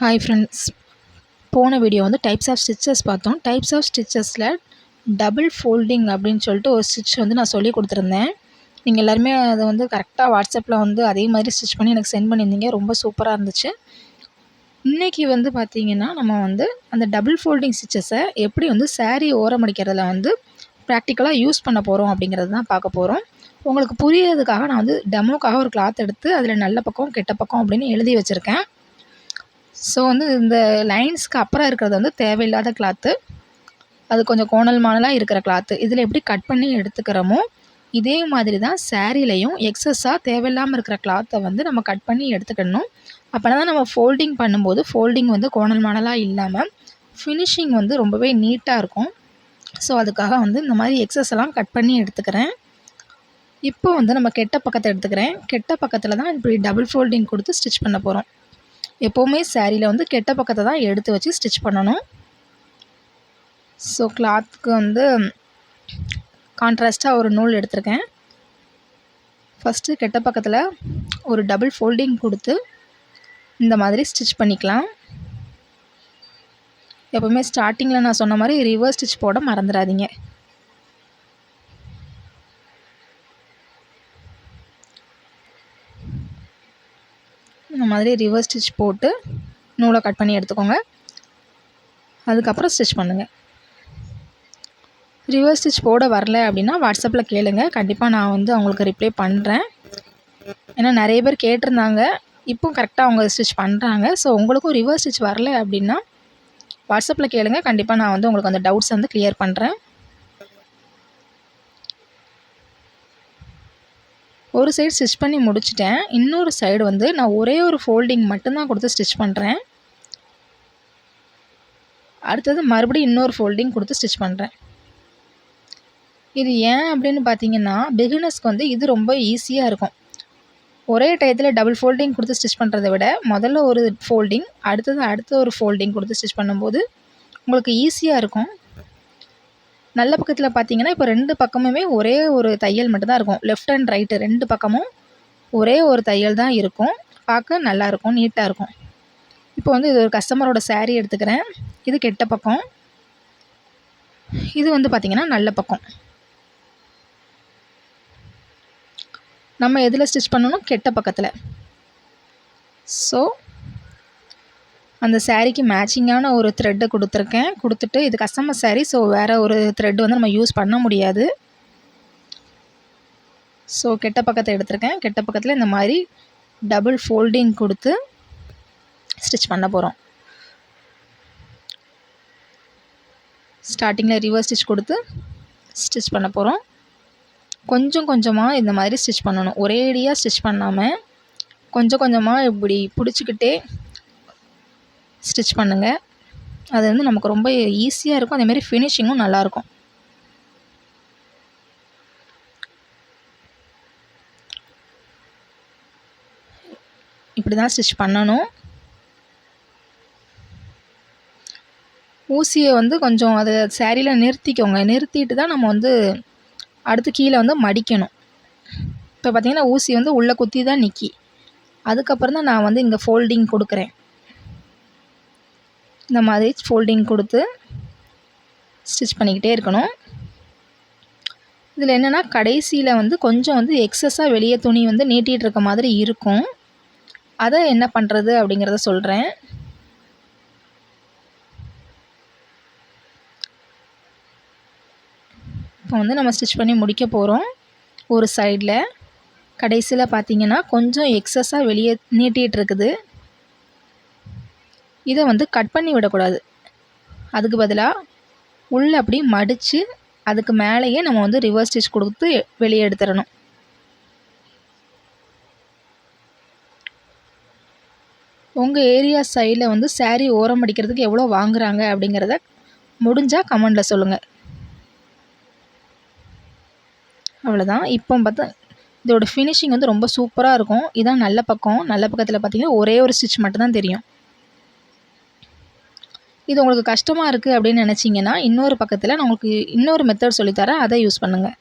Hi friends போன video வந்து types of stitches பார்த்தோம். டைப்ஸ் ஆஃப் ஸ்டிச்சஸில் டபுள் ஃபோல்டிங் அப்படின்னு சொல்லிட்டு ஒரு ஸ்டிச் வந்து நான் சொல்லி கொடுத்துருந்தேன். நீங்கள் எல்லாருமே அதை வந்து கரெக்டாக வாட்ஸ்அப்பில் வந்து அதே மாதிரி ஸ்டிச் பண்ணி எனக்கு சென்ட் பண்ணியிருந்தீங்க. ரொம்ப சூப்பராக இருந்துச்சு. இன்றைக்கி வந்து பார்த்திங்கன்னா நம்ம வந்து அந்த டபுள் ஃபோல்டிங் ஸ்டிச்சஸை எப்படி வந்து saree ஓரமடிக்கிறதுல வந்து ப்ராக்டிக்கலாக யூஸ் பண்ண போகிறோம் அப்படிங்கிறது தான் பார்க்க போகிறோம் உங்களுக்கு புரியறதுக்காக நான் வந்து டெமோக்காக ஒரு கிளாத் எடுத்து அதில் நல்ல பக்கம் கெட்ட பக்கம் அப்படின்னு எழுதி வச்சுருக்கேன். ஸோ வந்து இந்த லைன்ஸ்க்கு அப்புறம் இருக்கிறது வந்து தேவையில்லாத கிளாத்து அது கொஞ்சம் கோணல் மாணலாக இருக்கிற கிளாத்து இதில் எப்படி கட் பண்ணி எடுத்துக்கிறோமோ இதே மாதிரி தான் சேரீலையும் எக்ஸஸாக தேவையில்லாமல் இருக்கிற கிளாத்தை வந்து நம்ம கட் பண்ணி எடுத்துக்கணும். அப்போனா தான் நம்ம ஃபோல்டிங் பண்ணும்போது ஃபோல்டிங் வந்து கோணல் மாணலாக இல்லாமல் ஃபினிஷிங் வந்து ரொம்பவே நீட்டாக இருக்கும். ஸோ அதுக்காக வந்து இந்த மாதிரி எக்ஸஸ் எல்லாம் கட் பண்ணி எடுத்துக்கிறேன். இப்போ வந்து நம்ம கெட்ட பக்கத்தை எடுத்துக்கிறேன். கெட்ட பக்கத்தில் தான் இப்படி டபுள் ஃபோல்டிங் கொடுத்து ஸ்டிச் பண்ண போகிறோம் எப்போவுமே சேரீயில் வந்து கெட்ட பக்கத்தை தான் எடுத்து வச்சு ஸ்டிச் பண்ணணும். ஸோ கிளாத்துக்கு வந்து கான்ட்ராஸ்ட்டாக ஒரு நூல் எடுத்திருக்கேன். ஃபஸ்ட்டு கெட்ட பக்கத்தில் ஒரு டபுள் ஃபோல்டிங் கொடுத்து இந்த மாதிரி ஸ்டிச் பண்ணிக்கலாம். எப்போவுமே ஸ்டார்டிங்கில் நான் சொன்ன மாதிரி ரிவர்ஸ் ஸ்டிச் போட மறந்துடாதீங்க. மாதிரி ரிவர்ஸ் ஸ்டிச் போட்டு நூலை கட் பண்ணி எடுத்துக்கோங்க. அதுக்கப்புறம் ஸ்டிச் பண்ணுங்கள் ரிவர்ஸ் ஸ்டிச் போட வரல அப்படின்னா வாட்ஸ்அப்பில் கேளுங்க. கண்டிப்பாக நான் வந்து அவங்களுக்கு ரிப்ளை பண்ணுறேன் ஏன்னா நிறைய பேர் கேட்டிருந்தாங்க. இப்போ கரெக்டாக அவங்க ஸ்டிச் பண்ணுறாங்க ஸோ உங்களுக்கும் ரிவர்ஸ் ஸ்டிச் வரல அப்படின்னா வாட்ஸ்அப்பில் கேளுங்க. கண்டிப்பாக நான் வந்து உங்களுக்கு அந்த டவுட்ஸ் வந்து கிளியர் பண்ணுறேன் ஒரு சைடு ஸ்டிச் பண்ணி முடிச்சிட்டேன். இன்னொரு சைடு வந்து நான் ஒரே ஒரு ஃபோல்டிங் மட்டும்தான் கொடுத்து ஸ்டிச் பண்ணுறேன் அடுத்தது மறுபடியும் இன்னொரு ஃபோல்டிங் கொடுத்து ஸ்டிச் பண்ணுறேன் இது ஏன் அப்படின்னு பார்த்தீங்கன்னா பிகினர்ஸ்க்கு வந்து இது ரொம்ப ஈஸியாக இருக்கும். ஒரே டயத்தில் டபுள் ஃபோல்டிங் கொடுத்து ஸ்டிச் பண்ணுறத விட முதல்ல ஒரு ஃபோல்டிங் அடுத்தது அடுத்த ஒரு ஃபோல்டிங் கொடுத்து ஸ்டிச் பண்ணும்போது உங்களுக்கு ஈஸியாக இருக்கும். நல்ல பக்கத்தில் பார்த்தீங்கன்னா இப்போ ரெண்டு பக்கமுமே ஒரே ஒரு தையல் மட்டும்தான் இருக்கும். லெஃப்ட் அண்ட் ரைட்டு ரெண்டு பக்கமும் ஒரே ஒரு தையல் தான் இருக்கும் பார்க்க நல்லாயிருக்கும் நீட்டாக இருக்கும். இப்போ வந்து இது ஒரு கஸ்டமரோட சேரீ எடுத்துக்கிறேன். இது கெட்ட பக்கம். இது வந்து பார்த்திங்கன்னா நல்ல பக்கம். நம்ம எதில் ஸ்டிச் பண்ணணும்? கெட்ட பக்கத்தில். ஸோ அந்த சாரீக்கு மேட்சிங்கான ஒரு த்ரெட்டை கொடுத்துருக்கேன். கொடுத்துட்டு இது கஸ்டமர் சாரீ ஸோ வேறு ஒரு த்ரெட் வந்து நம்ம யூஸ் பண்ண முடியாது. ஸோ கெட்ட பக்கத்தை எடுத்திருக்கேன். கெட்ட பக்கத்தில் இந்த மாதிரி டபுள் ஃபோல்டிங் கொடுத்து ஸ்டிச் பண்ண போகிறோம் ஸ்டார்டிங்கில் ரிவர்ஸ் ஸ்டிச் கொடுத்து ஸ்டிச் பண்ண போகிறோம் கொஞ்சம் கொஞ்சமாக இந்த மாதிரி ஸ்டிச் பண்ணணும். ஒரேடியாக ஸ்டிச் பண்ணாமல் கொஞ்சம் கொஞ்சமாக இப்படி பிடிச்சிக்கிட்டே ஸ்டிச் பண்ணுங்கள் அது வந்து நமக்கு ரொம்ப ஈஸியாக இருக்கும். அதேமாரி ஃபினிஷிங்கும் நல்லாயிருக்கும் இப்படி தான் ஸ்டிச் பண்ணணும். ஊசியை வந்து கொஞ்சம் அதை சேரீயில் நிறுத்திக்கோங்க. நிறுத்திட்டு தான் நம்ம வந்து அடுத்து கீழே வந்து மடிக்கணும். இப்போ பார்த்திங்கன்னா ஊசி வந்து உள்ளே குத்தி தான் நிற்கி அதுக்கப்புறம் தான் நான் வந்து இங்கே ஃபோல்டிங் கொடுக்குறேன். இந்த மாதிரி ஃபோல்டிங் கொடுத்து ஸ்டிச் பண்ணிக்கிட்டே இருக்கணும். இதில் என்னென்னா கடைசியில் வந்து கொஞ்சம் வந்து எக்ஸஸாக வெளியே துணி வந்து நீட்டிகிட்டு இருக்க மாதிரி இருக்கும். அதை என்ன பண்ணுறது அப்படிங்கிறத சொல்கிறேன் இப்போ வந்து நம்ம ஸ்டிச் பண்ணி முடிக்க போகிறோம் ஒரு சைடில் கடைசியில் பார்த்திங்கன்னா கொஞ்சம் எக்ஸஸாக வெளியே நீட்டிகிட்டு இருக்குது. இதை வந்து கட் பண்ணி விடக்கூடாது. அதுக்கு பதிலாக உள்ளே அப்படி மடித்து அதுக்கு மேலேயே நம்ம வந்து ரிவர்ஸ் ஸ்டிச் கொடுத்து வெளியே எடுத்துடணும். உங்கள் ஏரியா சைடில் வந்து சேரீ ஓரம் அடிக்கிறதுக்கு எவ்வளோ வாங்குகிறாங்க அப்படிங்கிறத முடிஞ்சால் கமெண்டில் சொல்லுங்கள் அவ்வளோதான் இப்போ பார்த்தா இதோட ஃபினிஷிங் வந்து ரொம்ப சூப்பராக இருக்கும். இதான் நல்ல பக்கம். நல்ல பக்கத்தில் பார்த்தீங்கன்னா ஒரே ஒரு ஸ்டிச் மட்டும்தான் தெரியும். இது உங்களுக்கு கஷ்டமாக இருக்குது அப்படின்னு நினச்சிங்கன்னா இன்னொரு பக்கத்தில் நான் உங்களுக்கு இன்னொரு மெத்தட் சொல்லித்தரேன். அதை யூஸ் பண்ணுங்கள்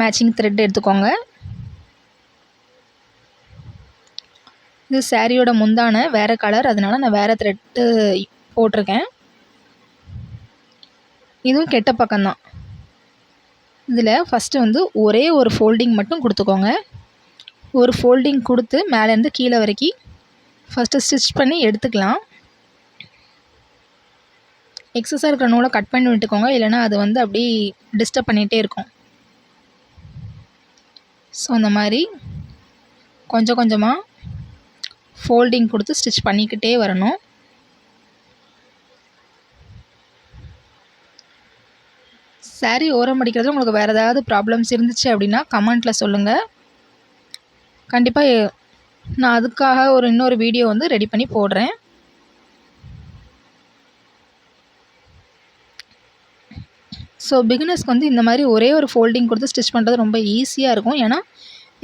மேட்சிங் த்ரெட் எடுத்துக்கோங்க. இது சாரியோட முந்தான வேறு கலர் அதனால் நான் வேறு த்ரெட்டு போட்டிருக்கேன். இதுவும் கெட்ட பக்கம்தான். இதில் ஃபஸ்ட்டு வந்து ஒரே ஒரு ஃபோல்டிங் மட்டும் கொடுத்துக்கோங்க. ஒரு ஃபோல்டிங் கொடுத்து மேலேருந்து கீழே வரைக்கும் ஃபஸ்ட்டு ஸ்டிச் பண்ணி எடுத்துக்கலாம். எக்ஸஸாக இருக்கிற நூலை கட் பண்ணி விட்டுக்கோங்க. இல்லைனா அது வந்து அப்படி டிஸ்டர்ப் பண்ணிகிட்டே இருக்கும். ஸோ அந்த மாதிரி கொஞ்சம் கொஞ்சமாக ஃபோல்டிங் கொடுத்து ஸ்டிச் பண்ணிக்கிட்டே வரணும். சாரீ ஓரம் அடிக்கிறது உங்களுக்கு வேறு ஏதாவது ப்ராப்ளம்ஸ் இருந்துச்சு அப்படின்னா கமெண்ட்டில் சொல்லுங்கள் கண்டிப்பாக நான் அதுக்காக ஒரு இன்னொரு வீடியோ வந்து ரெடி பண்ணி போடுறேன். ஸோ பிகினர்ஸ்க்கு வந்து இந்த மாதிரி ஒரே ஒரு ஃபோல்டிங் கொடுத்து ஸ்டிச் பண்ணுறது ரொம்ப ஈஸியாக இருக்கும். ஏன்னா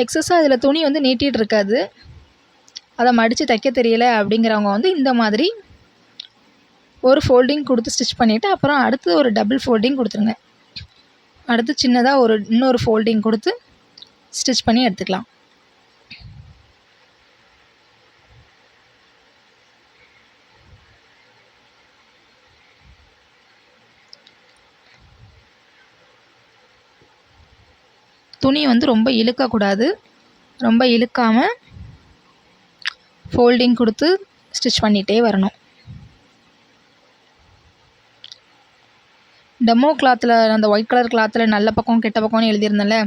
எக்ஸஸாக அதில் துணி வந்து நீட்டிகிட்டு இருக்காது. அதை மடித்து தைக்க தெரியல அப்படிங்கிறவங்க வந்து இந்த மாதிரி ஒரு ஃபோல்டிங் கொடுத்து ஸ்டிச் பண்ணிவிட்டு அப்புறம் அடுத்து ஒரு டபுள் ஃபோல்டிங் கொடுத்துருங்க. அடுத்து சின்னதாக ஒரு இன்னொரு ஃபோல்டிங் கொடுத்து ஸ்டிச் பண்ணி எடுத்துக்கலாம். துணி வந்து ரொம்ப இழுக்கக்கூடாது. ரொம்ப இழுக்காமல் ஃபோல்டிங் கொடுத்து ஸ்டிச் பண்ணிகிட்டே வரணும். டெமோ கிளாத்தில் அந்த ஒயிட் கலர் கிளாத்தில் நல்ல பக்கம் கெட்ட பக்கம்னு எழுதியிருந்தேன்ல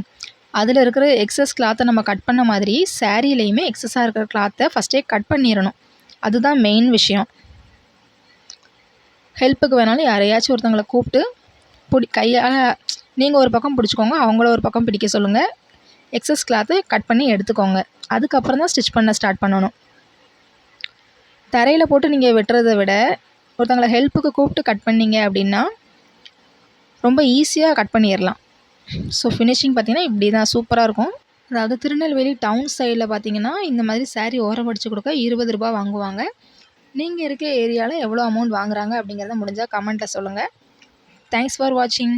அதில் இருக்கிற எக்ஸஸ் கிளாத்தை நம்ம கட் பண்ண மாதிரி சாரீலையுமே எக்ஸஸாக இருக்கிற கிளாத்தை ஃபஸ்ட்டே கட் பண்ணிடணும் அதுதான் மெயின் விஷயம். ஹெல்ப்புக்கு வேணாலும் யாரையாச்சும் ஒருத்தங்களை கூப்பிட்டு பிடி கையால் நீங்கள் ஒரு பக்கம் பிடிச்சிக்கோங்க அவங்கள ஒரு பக்கம் பிடிக்க சொல்லுங்கள் எக்ஸஸ் கிளாத்து கட் பண்ணி எடுத்துக்கோங்க. அதுக்கப்புறம் தான் ஸ்டிச் பண்ண ஸ்டார்ட் பண்ணணும். தரையில் போட்டு நீங்கள் வெட்டுறதை விட ஒருத்தங்களை ஹெல்ப்புக்கு கூப்பிட்டு கட் பண்ணீங்க அப்படின்னா ரொம்ப ஈஸியாக கட் பண்ணிடலாம். ஸோ ஃபினிஷிங் பார்த்தீங்கன்னா இப்படி தான் சூப்பராக இருக்கும். அதாவது திருநெல்வேலி டவுன் சைடில் பார்த்தீங்கன்னா இந்த மாதிரி சாரீ ஓரம் அடிச்சு கொடுக்க இருபது ரூபா வாங்குவாங்க. நீங்கள் இருக்க ஏரியாவில் எவ்வளோ அமௌண்ட் வாங்குறாங்க அப்படிங்கிறத முடிஞ்சால் கமெண்ட்டில் சொல்லுங்கள் தேங்க்ஸ் ஃபார் வாட்சிங்